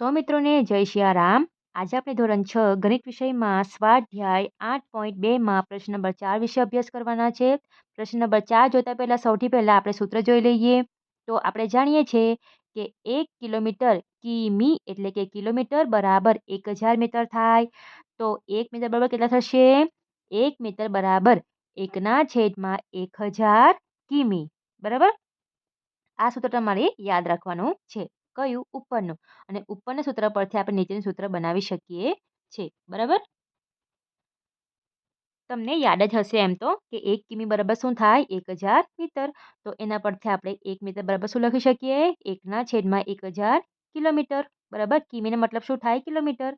સો મિત્રોને જય સિયારામ આજે આપણે ધોરણ છ ગણિત વિષયમાં સ્વાધ્યાય આઠ પોઈન્ટ બેમાં પ્રશ્ન નંબર ચાર વિશે અભ્યાસ કરવાના છે. પ્રશ્ન નંબર ચાર જોતા પહેલાં સૌથી પહેલાં આપણે સૂત્ર જોઈ લઈએ. તો આપણે જાણીએ છીએ કે એક કિલોમીટર કિમી એટલે કે કિલોમીટર બરાબર એક હજાર મીટર થાય. તો એક મીટર બરાબર કેટલા થશે? એક મીટર બરાબર એકના છેદમાં એક હજાર કિમી. બરાબર? આ સૂત્ર તમારે યાદ રાખવાનું છે. કયું ઉપરનું? અને ઉપરના સૂત્ર પરથી આપણે નીચેનું સૂત્ર બનાવી શકીએ છીએ. બરાબર? તમને યાદ જ હશે એમ તો કે એક કિમી બરાબર શું થાય? એક હજાર મીટર. તો એના પરથી આપણે એક મીટર બરાબર શું લખી શકીએ? એકના છેદમાં એક હજાર કિલોમીટર. બરાબર? કિમીનો મતલબ શું થાય? કિલોમીટર.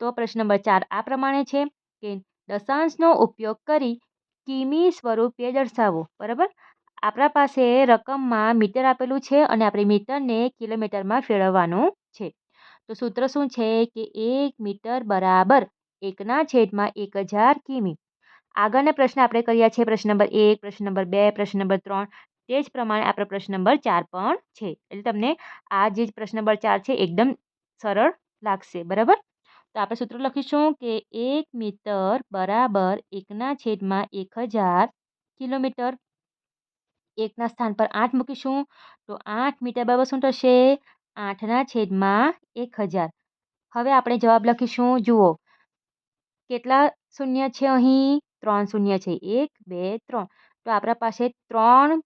તો પ્રશ્ન નંબર ચાર આ પ્રમાણે છે કે દશાંશનો ઉપયોગ કરી કિમી સ્વરૂપે દર્શાવો. બરાબર? આપણા પાસે રકમમાં મીટર આપેલું છે અને આપણે મીટરને કિલોમીટરમાં ફેરવવાનું છે. તો સૂત્ર શું છે કે એક મીટર બરાબર એકના છેદમાં એક હજાર કિમી. આગળના પ્રશ્ન આપણે કર્યા છે પ્રશ્ન નંબર એક, પ્રશ્ન નંબર બે, પ્રશ્ન નંબર ત્રણ. તે જ પ્રમાણે આપણો પ્રશ્ન નંબર ચાર પણ છે. એટલે તમને આ જે પ્રશ્ન નંબર ચાર છે એકદમ સરળ લાગશે. બરાબર? તો આપણે સૂત્ર લખીશું કે એક મીટર બરાબર એકના છેદમાં એક હજાર કિલોમીટર. એકના સ્થાન પર આઠ મૂકીશું. તો આઠ મીટર બરાબર શું થશે આઠના છેદમાં એક હજાર. હવે આપણે જવાબ લખીશું, જુઓ. કેટલા શૂન્ય છે અહીં? ત્રણ શૂન્ય છે. એક, બે, ત્રણ. તો આપણા પાસે ત્રણ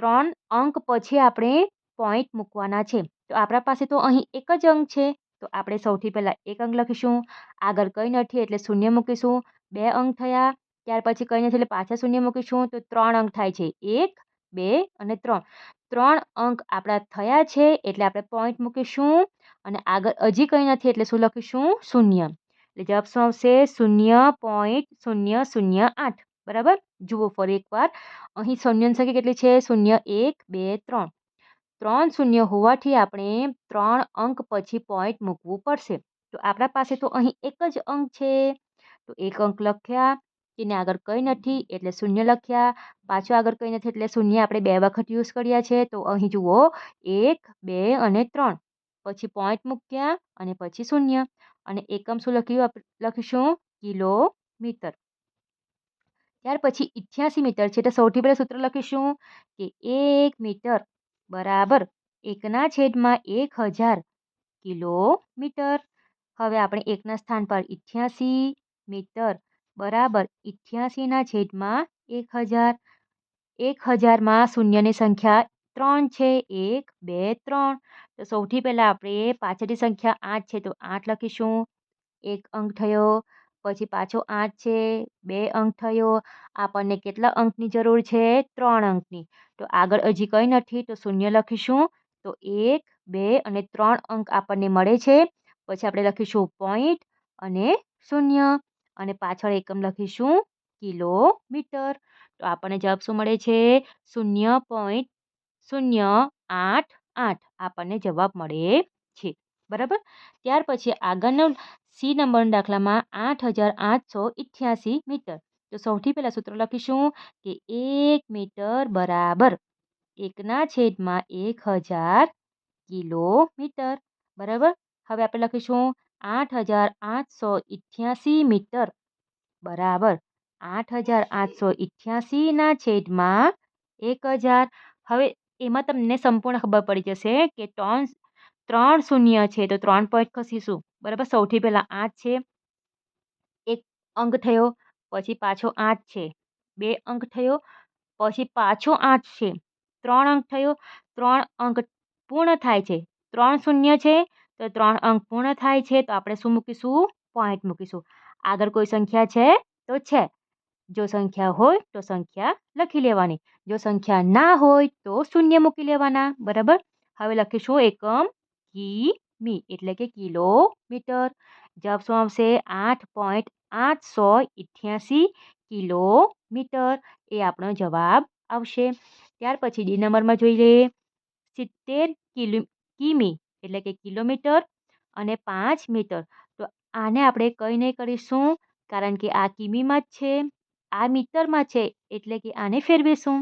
ત્રણ અંક પછી આપણે પોઈન્ટ મૂકવાના છે. તો આપણા પાસે તો અહીં એક જ અંક છે. તો આપણે સૌથી પહેલાં એક અંક લખીશું. આગળ કંઈ નથી એટલે શૂન્ય મૂકીશું. બે અંક થયા. ત્યાર પછી કંઈ નથી એટલે પાછા શૂન્ય મૂકીશું તો ત્રણ અંક થાય છે. એક, બે અને ત્રણ. ત્રણ અંક આપણા થયા છે એટલે આપણે પોઈન્ટ મૂકીશું અને આગળ હજી કંઈ નથી એટલે શું લખીશું? શૂન્ય. એટલે જવાબ શું આવશે? શૂન્ય પોઈન્ટ શૂન્ય શૂન્ય આઠ. બરાબર? જુઓ ફરી એકવાર. અહીં શૂન્યની સંખ્યા કેટલી છે? શૂન્ય એક, બે, ત્રણ. ત્રણ શૂન્ય હોવાથી આપણે ત્રણ અંક પછી પોઈન્ટ મૂકવું પડશે. તો આપણા પાસે તો અહીં એક જ અંક છે. તો એક અંક લખ્યા. તેને આગળ કંઈ નથી એટલે શૂન્ય લખ્યા. પાછું આગળ કંઈ નથી એટલે શૂન્ય આપણે બે વખત યુઝ કર્યા છે. તો અહીં જુઓ, એક, બે અને ત્રણ. પછી પોઈન્ટ મૂક્યા અને પછી શૂન્ય. અને એકમ શું લખ્યું લખીશું? કિલોમીટર. ત્યાર પછી ઇઠ્યાસી મીટર છે. તો સૌથી પહેલાં સૂત્ર લખીશું કે એક મીટર બરાબર એકના છેદમાં એક હજાર કિલોમીટર. હવે આપણે એકના સ્થાન પર ઇઠ્યાસી મીટર બરાબર. ઇઠ્યાસીના છેદમાં એક હજાર. એક હજારમાં શૂન્યની સંખ્યા ત્રણ છે. એક, બે, ત્રણ. તો સૌથી પહેલાં આપણે પાછળની સંખ્યા આઠ છે. તો આઠ લખીશું. એક અંક થયો. પછી પાછો આઠ છે. બે અંક થયો. આપણને કેટલા અંકની જરૂર છે? ત્રણ અંકની. તો આગળ હજી કંઈ નથી. તો શૂન્ય લખીશું. તો એક, બે અને ત્રણ અંક આપણને મળે છે. પછી આપણે લખીશું પોઈન્ટ અને શૂન્ય. અને પાછળ એકમ લખીશું કિલોમીટર. તો આપણને જવાબ શું મળે છે? શૂન્ય પોઈન્ટ શૂન્ય આઠ આઠ આપણને જવાબ મળે છે. બરાબર? ત્યાર પછી આગળનો સી નંબરના દાખલામાં આઠ હજાર આઠસો ઇઠ્યાસી મીટર. તો સૌથી પહેલાં સૂત્ર લખીશું કે એક મીટર બરાબર એકના છેદમાં એક હજાર કિલોમીટર. બરાબર? હવે આપણે લખીશું આઠ હજાર આઠસો ઇઠ્યાસી મીટર. બરાબર. આઠ હજાર આઠસો ઇઠ્યાસીના છેદમાં એક હજાર. હવે એમાં તમને સંપૂર્ણ ખબર પડી જશે કે ત્રણ ત્રણ શૂન્ય છે, તો ત્રણ પોઈન્ટ ખસીશું. બરાબર, સૌથી પહેલાં આઠ છે. એક અંક થયો, પછી પાછો આઠ છે. બે અંક થયો, પછી પાછો આઠ છે. ત્રણ અંક થયો, ત્રણ અંક પૂર્ણ થાય છે. ત્રણ શૂન્ય છે તો ત્રણ અંક પૂર્ણ થાય છે, તો આપણે શું મૂકીશું? પોઈન્ટ મૂકીશું. આગળ કોઈ સંખ્યા છે, તો છે. જો સંખ્યા હોય, તો સંખ્યા લખી લેવાની. જો સંખ્યા ના હોય, તો શૂન્ય મૂકી લેવાના. બરાબર? હવે લખીશું એકમ કિમી, એટલે કે કિલોમીટર. જવાબ શું આવશે? આઠ પોઈન્ટ આઠસો ઇઠ્યાસી કિલોમીટર. એ આપણો જવાબ આવશે. ત્યાર પછી ડી નંબરમાં જોઈ લઈએ. સિત્તેર કિલો, કિમી. એટલે કે કિલોમીટર અને પાંચ મીટર. તો આને આપણે કંઈ નહીં કરીશું કારણ કે આ કિમીમાં જ છે, આ મીટરમાં છે, એટલે કે આને ફેરવીશું.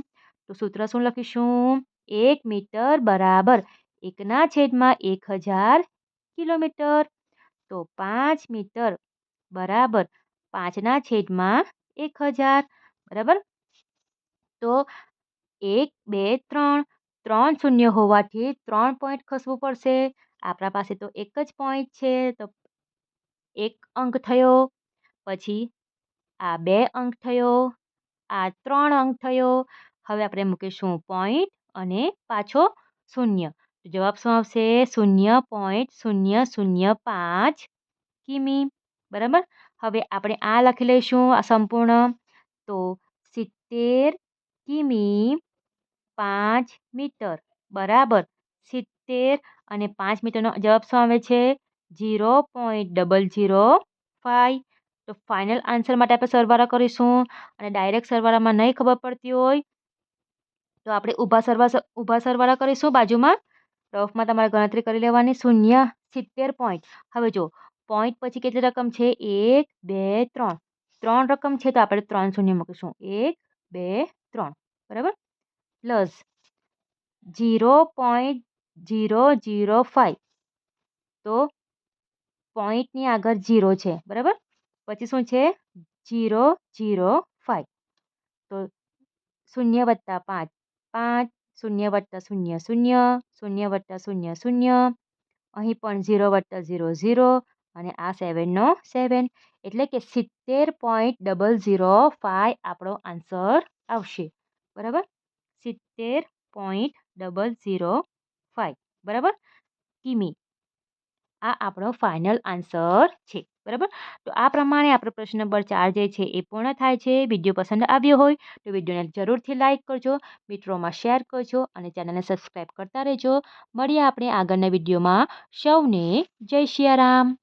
તો સૂત્ર શું લખીશું? એક મીટર બરાબર એકના છેદમાં એક હજાર કિલોમીટર. તો પાંચ મીટર બરાબર પાંચના છેદમાં એક હજાર. બરાબર? તો એક, બે, ત્રણ ત્રણ શૂન્ય હોવાથી ત્રણ પોઈન્ટ ખસવું પડશે. આપણા પાસે તો એક જ પોઈન્ટ છે, તો એક અંક થયો. પછી આ બે અંક થયો, આ ત્રણ અંક થયો. હવે આપણે મૂકીશું પોઈન્ટ અને પાછો શૂન્ય. જવાબ શું આવશે? શૂન્ય પોઈન્ટ શૂન્ય શૂન્ય પાંચ કિમી. બરાબર? હવે આપણે આ લખી લઈશું આ સંપૂર્ણ. તો સિત્તેર કિમી પાંચ મીટર, બરાબર? સિત્તેર અને પાંચ મીટરનો જવાબ શું આવે છે? Zero point double zero five. તો ફાઇનલ આન્સર માટે આપણે સરવાળા કરીશું અને ડાયરેક્ટ સરવાળામાં નહીં ખબર પડતી હોય તો આપણે ઊભા સરવા ઊભા સરવાળા કરીશું બાજુમાં. રફમાં તમારે ગણતરી કરી લેવાની, શૂન્ય, સિત્તેર પોઈન્ટ. હવે જો પોઈન્ટ પછી કેટલી રકમ છે? એક, બે, ત્રણ. ત્રણ રકમ છે તો આપણે ત્રણ શૂન્ય મૂકીશું. એક, બે, ત્રણ. બરાબર? Plus zero point zero zero five. તો પોઈન્ટની આગળ ઝીરો છે, બરાબર? પછી શું છે? Zero zero five. તો શૂન્ય વત્તા પાંચ. પાંચ શૂન્ય વત્તા શૂન્ય શૂન્ય શૂન્ય વત્તા શૂન્ય શૂન્ય. અહીં પણ ઝીરો વત્તા ઝીરો ઝીરો અને આ સેવનનો સેવન. એટલે કે સિત્તેર પોઈન્ટ ડબલ ઝીરો ફાઈવ આપણો આન્સર આવશે. બરાબર? સિત્તેર પોઈન્ટ ડબલ ઝીરો ફાઈવ. બરાબર? કિમી. આ આપણો ફાઇનલ આન્સર છે. બરાબર? તો આ પ્રમાણે આપણો પ્રશ્ન નંબર ચાર જે છે એ પૂર્ણ થાય છે. વીડિયો પસંદ આવ્યો હોય તો વિડીયોને જરૂરથી લાઇક કરજો, મિત્રોમાં શેર કરજો અને ચેનલને સબસ્ક્રાઈબ કરતા રહેજો. મળીએ આપણે આગળના વિડીયોમાં. સૌને જય સિયારામ